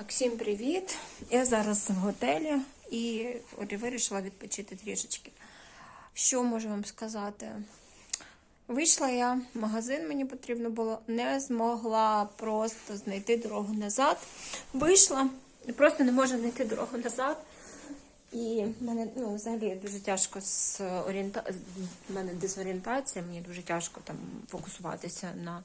Так, всім привіт! Я зараз в готелі і от вирішила відпочити трішечки. Що можу вам сказати? Вийшла я в магазин, мені потрібно було, не змогла просто знайти дорогу назад. Вийшла, просто не можу знайти дорогу назад. І мене ну, взагалі дуже тяжко з орієнта... мене дезорієнтація, мені дуже тяжко там фокусуватися на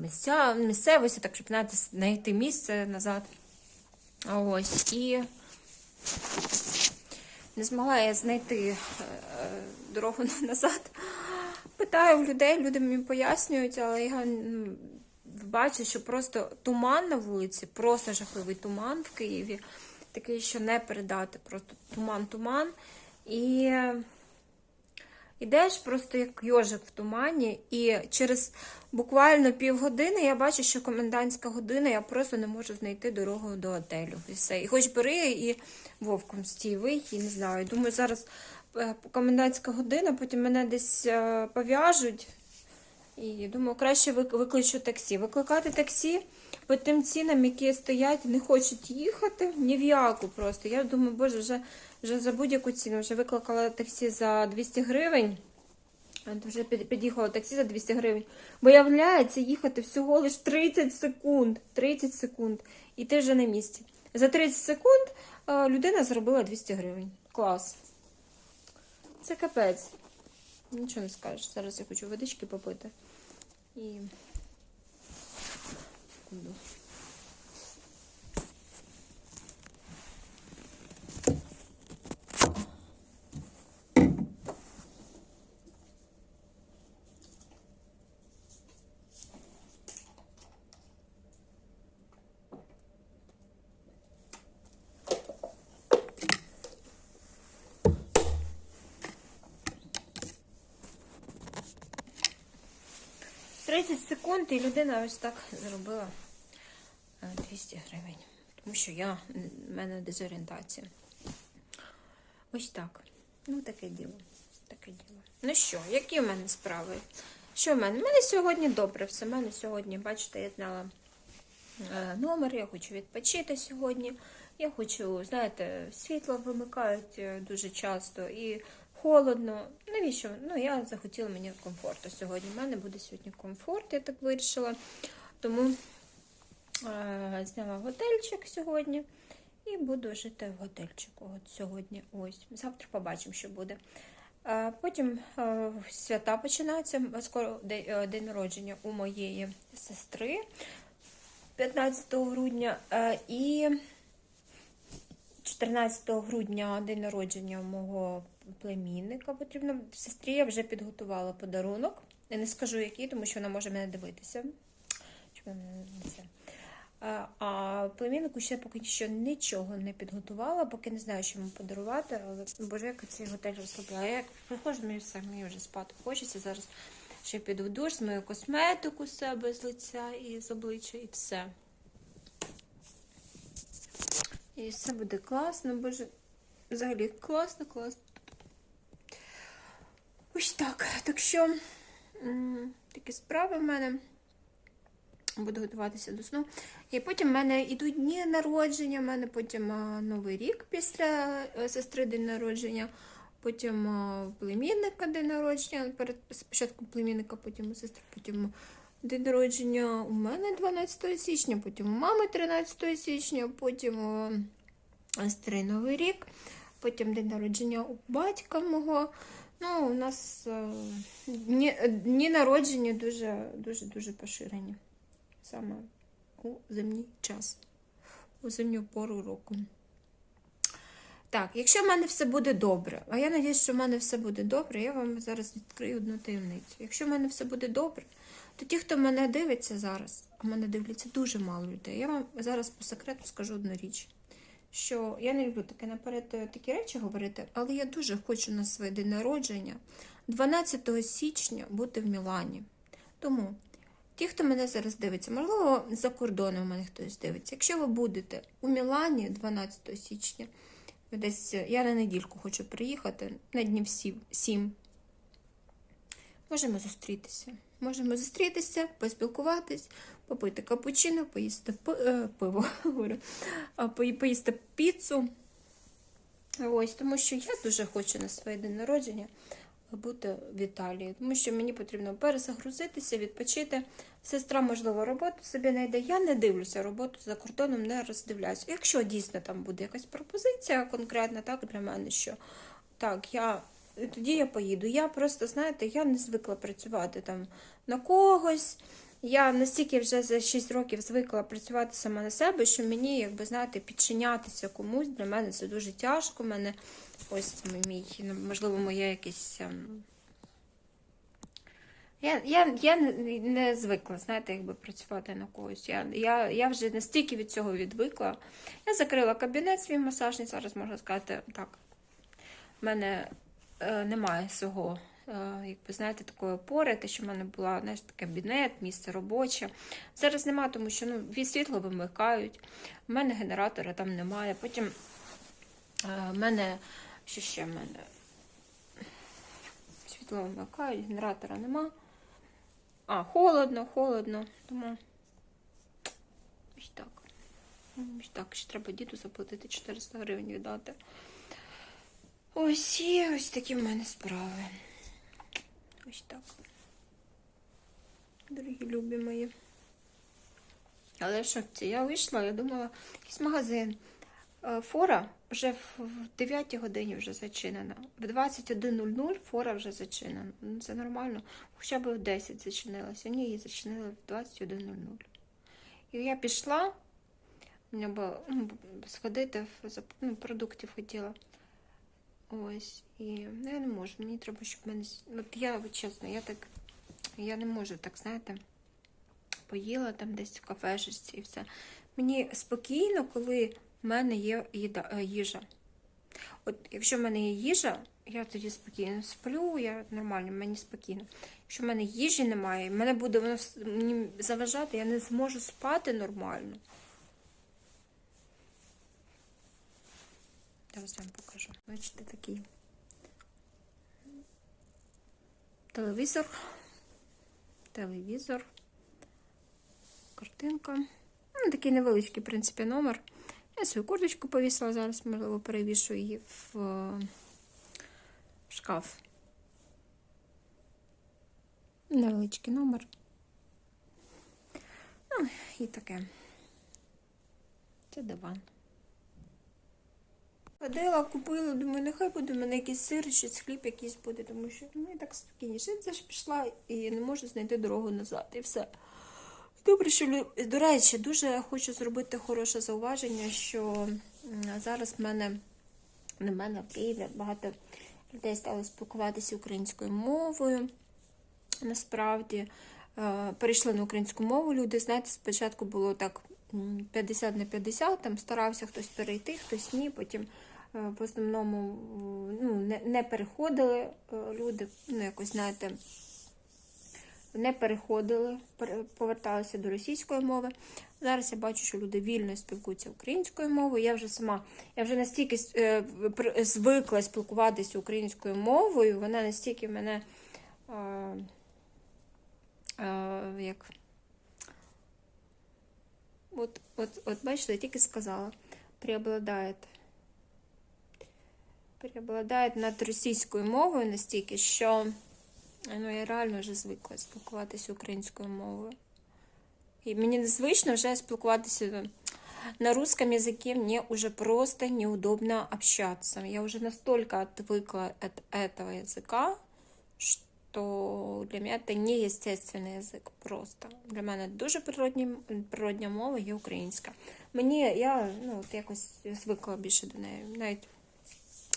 місця, місцевості, так щоб знайти місце назад. Ось і не змогла я знайти е, дорогу назад. Питаю в людей, люди мені пояснюють, але я бачу, що просто туман на вулиці, просто жахливий туман в Києві. Такий, що не передати, просто туман-туман. І йдеш просто як йожик в тумані, і через буквально півгодини я бачу, що комендантська година, я просто не можу знайти дорогу до отелю. І все. І хоч бери і вовком стій, вийти, не знаю. Думаю, зараз е, комендантська година, потім мене десь е, пов'яжуть. І думаю, краще викличу таксі. Викликати таксі по тим цінам, які стоять, не хочуть їхати ні в яку просто. Я думаю, боже, вже, вже за будь-яку ціну. Вже викликала таксі за 200 гривень. Вже під- під'їхало таксі за 200 гривень. Виявляється, їхати всього лиш 30 секунд. 30 секунд. І ти вже на місці. За 30 секунд е, людина заробила 200 гривень. Клас. Це капець. Нічого не скажеш. Зараз я хочу водички попити. І. Секунду. – 30 секунд, і людина ось так заробила е, 200 гривень. Тому що я, в мене дезорієнтація. Ось так. Ну, таке діло. Таке діло. Ну що, які в мене справи? Що в мене? У мене сьогодні добре все. У мене сьогодні, бачите, я зняла е, номер, я хочу відпочити сьогодні. Я хочу, знаєте, світло вимикають е, дуже часто і холодно. Навіщо? Ну, я захотіла мені комфорту сьогодні. У мене буде сьогодні комфорт, я так вирішила. Тому е, зняла готельчик сьогодні і буду жити в готельчику от сьогодні. Ось. Завтра побачимо, що буде. Е, Потім е, свята починаються. Скоро е, день народження у моєї сестри 15 грудня. Е, І 14 грудня день народження мого племінника потрібно. Сестрі я вже підготувала подарунок. Я не скажу який, тому що вона може мене дивитися. Не. А, племіннику ще поки що нічого не підготувала, поки не знаю, що йому подарувати. Але боже, як цей готель розслабляє. Як приходжу, мені все, мені вже спати хочеться. Зараз ще піду в душ, змию косметику з себе з лиця і з обличчя, і все. І все буде класно, боже. Взагалі класно, класно. Так. Так що такі справи в мене. Буду готуватися до сну. І потім в мене йдуть дні народження, в мене потім Новий рік після е, сестри день народження, потім племінника день народження. Перед спочатку племінника, потім у сестри, потім день народження у мене 12 січня, потім у мами 13 січня, потім сестри Новий рік, потім день народження у батька мого. Ну, у нас е, дні, народження дуже дуже дуже поширені саме у зимній час, у зимню пору року. Так, якщо в мене все буде добре, а я сподіваюся, що в мене все буде добре, я вам зараз відкрию одну таємницю. Якщо в мене все буде добре, то ті, хто мене дивиться зараз, а мене дивляться дуже мало людей, я вам зараз по секрету скажу одну річ. Що я не люблю таке наперед е, такі речі говорити, але я дуже хочу на своє день народження 12 січня бути в Мілані. Тому Ті, хто мене зараз дивиться, можливо, за кордоном мене хтось дивиться. Якщо ви будете у Мілані 12 січня, десь я на недільку хочу приїхати на днів 7, можемо зустрітися. Можемо зустрітися, поспілкуватись, попити капучино, поїсти е, пиво, говорю, поїсти піцу. Ось, тому що я дуже хочу на своє день народження бути в Італії, тому що мені потрібно перезагрузитися, відпочити. Сестра, можливо, роботу собі знайде. Я не дивлюся роботу за кордоном, не роздивляюся. Якщо дійсно там буде якась пропозиція конкретна, так для мене, що так, я тоді я поїду. Я просто, знаєте, я не звикла працювати там на когось. Я настільки вже за 6 років звикла працювати сама на себе, що мені, якби знаєте, підчинятися комусь для мене це дуже тяжко. У мене ось мій, можливо, моє якесь. ем, Я, я, я не, звикла, знаєте, якби працювати на когось. Я, я, я вже настільки від цього відвикла. Я закрила кабінет свій масажний, зараз можна сказати так. У мене немає свого, е, якби знаєте, такої опори, те, що в мене була знаєш, кабінет, місце робоче. Зараз немає, тому що ну, світло вимикають. У мене генератора там немає. Потім е, в мене що ще в мене? Світло вимикають, генератора нема. А, холодно, холодно, тому ось так. Ось так, ще треба діду заплатити 400 гривень віддати. Ось і ось такі в мене справи. Ось так. Дорогі любі мої. Але що це? Я вийшла, я думала, якийсь магазин. Е, Фора вже в 9 годині вже зачинена. В 21.00 фора вже зачинена. Ну, Це нормально. Хоча б в 10 зачинилася. Ні, її зачинили в 21.00. І я пішла, мені було ну, сходити в ну, продуктів хотіла. Ось. І ну, я не можу. Мені треба, щоб мене. От я чесно, я так. Я не можу так, знаєте, поїла там десь в кафешечці і все. Мені спокійно, коли в мене є їда, е, їжа. От якщо в мене є їжа, я тоді спокійно сплю, я нормально, мені спокійно. Якщо в мене їжі немає, мене буде воно мені заважати, я не зможу спати нормально. Зараз вам покажу. Бачите, такий телевізор. Телевізор. Картинка. Ну, такий невеличкий, в принципі, номер. Я свою курточку повісила, зараз, можливо, перевішу її в шкаф. Невеличкий номер. Ну, і таке. Це диван. Ходила, купила, думаю, нехай буде в мене якийсь сир, щось хліб якийсь буде, тому що ну, так спокійніше. Я ж пішла і не можу знайти дорогу назад. І все. Добре, що до речі, дуже хочу зробити хороше зауваження, що зараз в мене не в мене в Києві багато людей стало спілкуватися українською мовою. Насправді Е, перейшли на українську мову. Люди, знаєте, спочатку було так м, 50 на 50, там старався хтось перейти, хтось ні. Потім в основному ну, не, не переходили е, люди, ну якось знаєте не переходили, поверталися до російської мови. Зараз я бачу, що люди вільно спілкуються українською мовою. Я вже сама, я вже настільки е, звикла спілкуватися українською мовою, вона настільки мене е, е, як. От, от, от бачите, я тільки сказала, преобладає Преобладає над російською мовою настільки, що Ну, я реально вже звикла спілкуватися українською мовою. І мені незвично вже спілкуватися на русском языке, мне уже просто неудобно общаться. Я уже настолько отвыкла от этого языка, що для мене це не естественний язик просто. Для мене дуже природні, природня мова є українська. Мені я ну, от якось звикла більше до неї. Навіть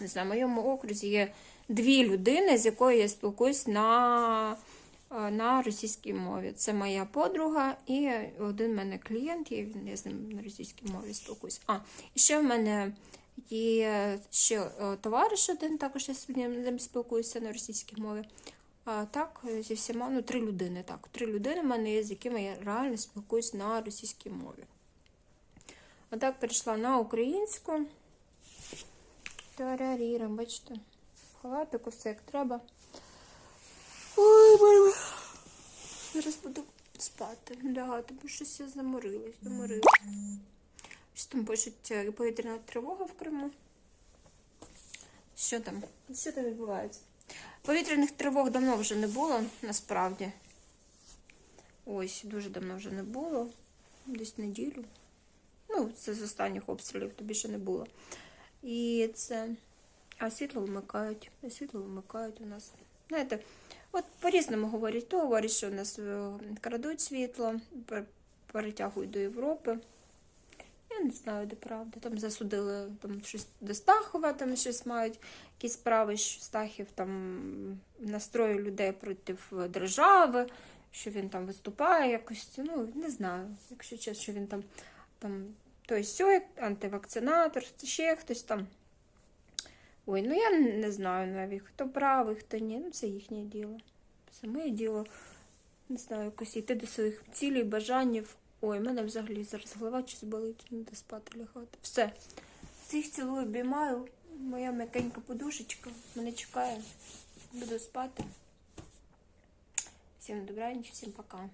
не знаю, в моєму окрузі є дві людини, з якою я спілкуюсь на, е, на російській мові. Це моя подруга і один в мене клієнт, я, я з ним на російській мові спілкуюсь. А, і ще в мене є ще е, товариш один, також я з ним спілкуюся на російській мові. А так, зі всіма, ну, три людини, так. Три людини в мене є, з якими я реально спілкуюсь на російській мові. А так перейшла на українську. Тараріра, бачите, в халатику все як треба. Ой, боже. Зараз буду спати, лягати, бо щось я заморилась, заморилась. Що там пишуть е, повітряна тривога в Криму? Що там? Що там відбувається? Повітряних тривог давно вже не було, насправді. Ось, дуже давно вже не було. Десь неділю. Ну, це з останніх обстрілів, то більше не було. І це. А світло вимикають. А світло вимикають у нас. Знаєте, от по-різному говорять. То говорять, що у нас е, крадуть світло, перетягують до Європи. Я не знаю, де правда. Там засудили там щось до Стахова, там щось мають якісь справи, що Стахів там настроює людей проти держави, що він там виступає якось. Ну, не знаю, якщо чесно, що він там, там той сьой, антивакцинатор, ще хтось там. Ой, ну я не знаю навіть, хто правий, хто ні. Ну, це їхнє діло. Це моє діло. Не знаю, якось йти до своїх цілей, бажанів. Ой, в мене взагалі зараз голова щось болить, не до спати лягати. Все. Всіх цілую, обіймаю. Моя м'якенька подушечка мене чекає. Буду спати. Всім добраніч, всім пока.